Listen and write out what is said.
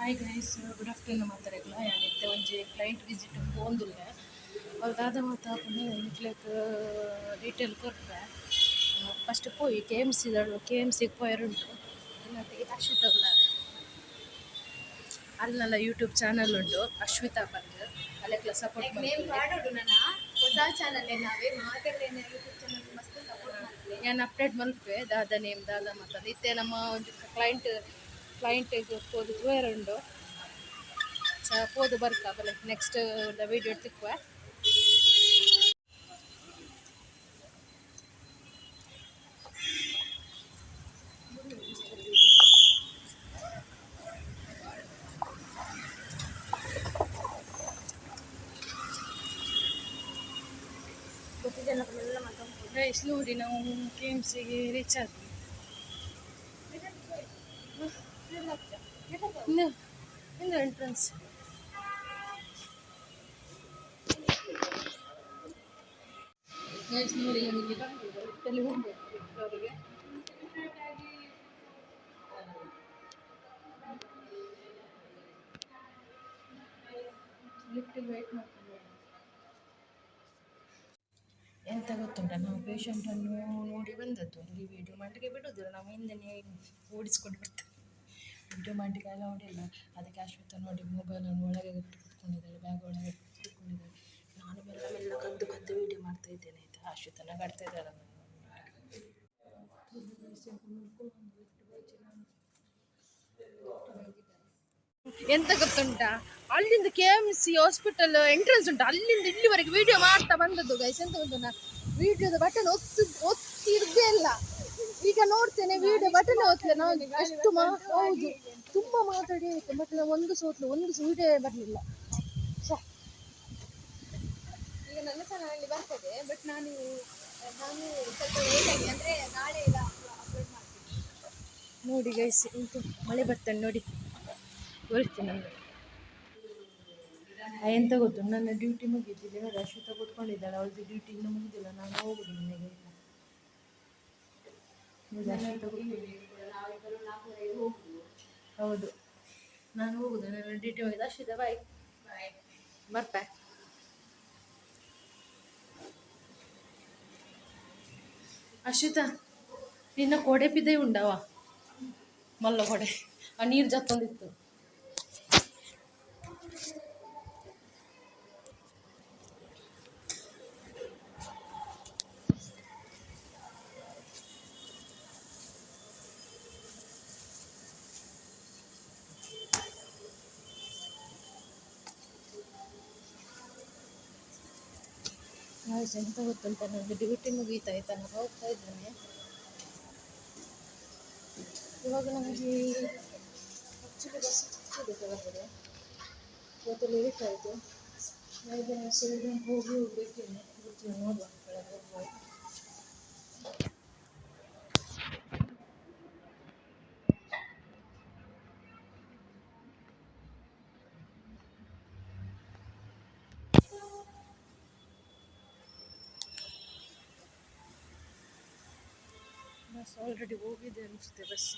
Hi guys good afternoon ಮಾತಾಡಲ್ಲ ಯಾನಿತ್ತೆ ಒಂಜಿ client visit ಪೋಂದುಲ್ಲೆ ಅವ್ರು ದಾದ ಮಾತಾಪುಂಡು ನಿಕ್ಲೆಕ್ ಡೀಟೇಲ್ ಕೊಟ್ಟರೆ ಫಸ್ಟ್ ಪೋಯಿ ಕೆ ಎಂ ಸಿದಳು ಕೆ ಎಂ ಸಿಗೆ ಪೋಯರುಂಟು ಅಲ್ಲೆಲ್ಲ ಯೂಟ್ಯೂಬ್ ಚಾನಲ್ ಉಂಟು ಅಶ್ವಿತಾ ಬಂದು ಅಲ್ಲೆಲ್ಲ ಸಪೋರ್ಟ್ ಮಾಡೋಡು ನನ್ನ. ಹೊಸ ಚಾನಲ್ ನಾವೇ ಮಾತಾಡಲೇನ ಯೂಟ್ಯೂಬ್ ಚಾನಲ್ ಮಸ್ತ್ ಸಪೋರ್ಟ್ ನಾನು ಅಪ್ಡೇಟ್ ಮಲ್ಪೆ ದಾದ ನೇಮ್ ದಾದ ಮಾತಾಡ ಇತ್ತೆ ನಮ್ಮ ಒಂದು ಕ್ಲೈಂಟ್ ಕ್ಲೈಂಟಿಗೆ ಹೋದು ತೂಯರ್ ಉಂಡು ಚ ಪೋದು ಬರ್ಕ ಬಲೆ ನೆಕ್ಸ್ಟ್ ವೀಡಿಯೋ ತಿಕ್ಕುವ ಗೊತ್ತಿದ್ದೆಲ್ಲ ಎಲ್ಲ ಮಾತಾಡ್ಬೋದು ಗೈಸ್ ನೋಡಿ ನಾವು ಕೆ ಎಂ ಸಿಗೆ ರೀಚ್ ಆದ್ವಿ ಇನ್ನು ಇನ್ನು ಎಂಟ್ರೆನ್ಸ್ ನೋಡಿ ಹೋಗ್ಬೇಕು? ಅವರಿಗೆ ವೆಯ್ಟ್ ಎಂತ ಗೊತ್ತುಂಟ? ನಾವು ಪೇಷಂಟನ್ನು ನೋಡಿ ಬಂದದ್ದು. ಅಲ್ಲಿ ವಿಡಿಯೋ ಮಾಡಲಿಕ್ಕೆ ಬಿಡೋದಿಲ್ಲ. ನಾವು ಹಿಂದೆ ಓಡಿಸ್ಕೊಂಡು ಬರ್ತೇವೆ. ವಿಡಿಯೋ ಮಾಡಲಿಕ್ಕೆ ನೋಡಿಲ್ಲ ಹೊಡಿಲ್ಲ ಅದಕ್ಕೆ ಅಶ್ವಿತ ನೋಡಿ ಮೊಬೈಲನ್ನು ಒಳಗೆ ಇಟ್ಟು ಕೂತ್ಕೊಂಡಿದ್ದಾಳೆ ಬ್ಯಾಗ್ ಒಳಗೆ ಕೂತ್ಕೊಂಡಿದ್ದಾಳೆ ನಾನು ಮೆಲ್ಲ ಮೆಲ್ಲ ಕದ್ದು ಕದ್ದು ವಿಡಿಯೋ ಮಾಡ್ತಾ ಇದ್ದೇನೆ, ಆಯಿತಾ? ಅಶ್ವತ್ಥ ನಗಾಡ್ತಾ ಇದ್ದಾಳೆ ಎಂತ ಗೊತ್ತುಂಟಾ? ಅಲ್ಲಿಂದ K M C hospital entrance ಉಂಟು. ಅಲ್ಲಿಂದ ಇಲ್ಲಿವರೆಗೆ ವಿಡಿಯೋ ಮಾಡ್ತಾ ಬಂದದ್ದು ಗೈಸ್ ಎಂತ ಗೊತ್ತುಂಟಾ? ವಿಡಿಯೋದ ಬಟನ್ ಒತ್ತಿ ಒತ್ತಿರ್ದೇ ಇಲ್ಲ. ಈಗ ನೋಡ್ತೇನೆ ವಿಡಿಯೋ ಬಟನ್ ಹೋಗ್ತೇನೆ ನಾನು ಎಷ್ಟು ಮಾ ಹೌದು. ತುಂಬ ಮಾತಾಡಿ ಆಯ್ತು ಬಟ್ ನಾವು ಒಂದು ಸೋತ್ಲು ಒಂದು ವಿಡಿಯೋ ಬರಲಿಲ್ಲ. ಈಗ ನನ್ನ ಚಾನಲಲ್ಲಿ ಬರ್ತದೆ ಬಟ್ ನಾನು ನಾನು ಸ್ವಲ್ಪ ಲೇಟ್ ಆಗಿ ನಾಳೆ ಇಲ್ಲ ಅಪ್ಲೋಡ್ ಮಾಡ್ತೀನಿ. ನೋಡಿ ಗೈಸ್ ಇಂತು ಮಳೆ ಬರ್ತೇನೆ ನೋಡಿ. ತೋರಿಸ್ತೀನಿ ನಾನು. ಎಂತ ಗೊತ್ತು? ನನ್ನ ಡ್ಯೂಟಿ ಮುಗಿದಿದೆ ರಶ್ಮಿತ ಕೂತ್ಕೊಂಡಿದ್ದಾಳೆ ಅವಳದ್ದು ಡ್ಯೂಟಿ ಇನ್ನೂ ಮುಗಿದಿಲ್ಲ ನಾನು ಹೋಗುದು ಮನೆಗೆ ಇಲ್ಲ ನೋಡಿ ಅಶ್ವಿತ ಕೂತ್ಕೊಂಡಿದ್ದಾಳೆ. ಹೌದು. ನಾನು ಹೋಗುದು ಡ್ಯೂಟಿ ಮುಗಿದ ಅಶ್ವಿತ ಬಾಯ್ ಬರ್ತೆ. ಅಶ್ವಿತ ನಿನ್ನ ಕೊಡೆ ಬಿದ್ದೆ ಉಂಡವ? ಮಲ್ಲ ಕೊಡೆ. ಆ ನೀರು ಜತ್ತೊಂದಿತ್ತು ಆಯ್ತು ಎಂತ ಗೊತ್ತುಂಟ ನನಗೆ ಡ್ಯೂಟಿ ಮುಗೀತಾ ಆಯ್ತಾ ನಾನು ಹೋಗ್ತಾ ಇದ್ದೇನೆ ಇವಾಗ ನಮಗೆ ಆ್ಯಕ್ಚುಲಿ ಬಸ್ ಸಿಕ್ಕಿದೆ ಕೆಳಗಡೆ ಇವತ್ತು ಲೇಟ್ ಆಯಿತು ಐದು ನಿಮಿಷ ಹೋಗಿ ಹೋಗ್ಬೇಕೇನೆ ಗೊತ್ತಿಲ್ಲ ನೋಡುವ ಕೆಳಗೆ ಹೋಗುವ ಆಲ್ರೆಡಿ ಹೋಗಿದೆ ಅನಿಸುತ್ತೆ ಬಸ್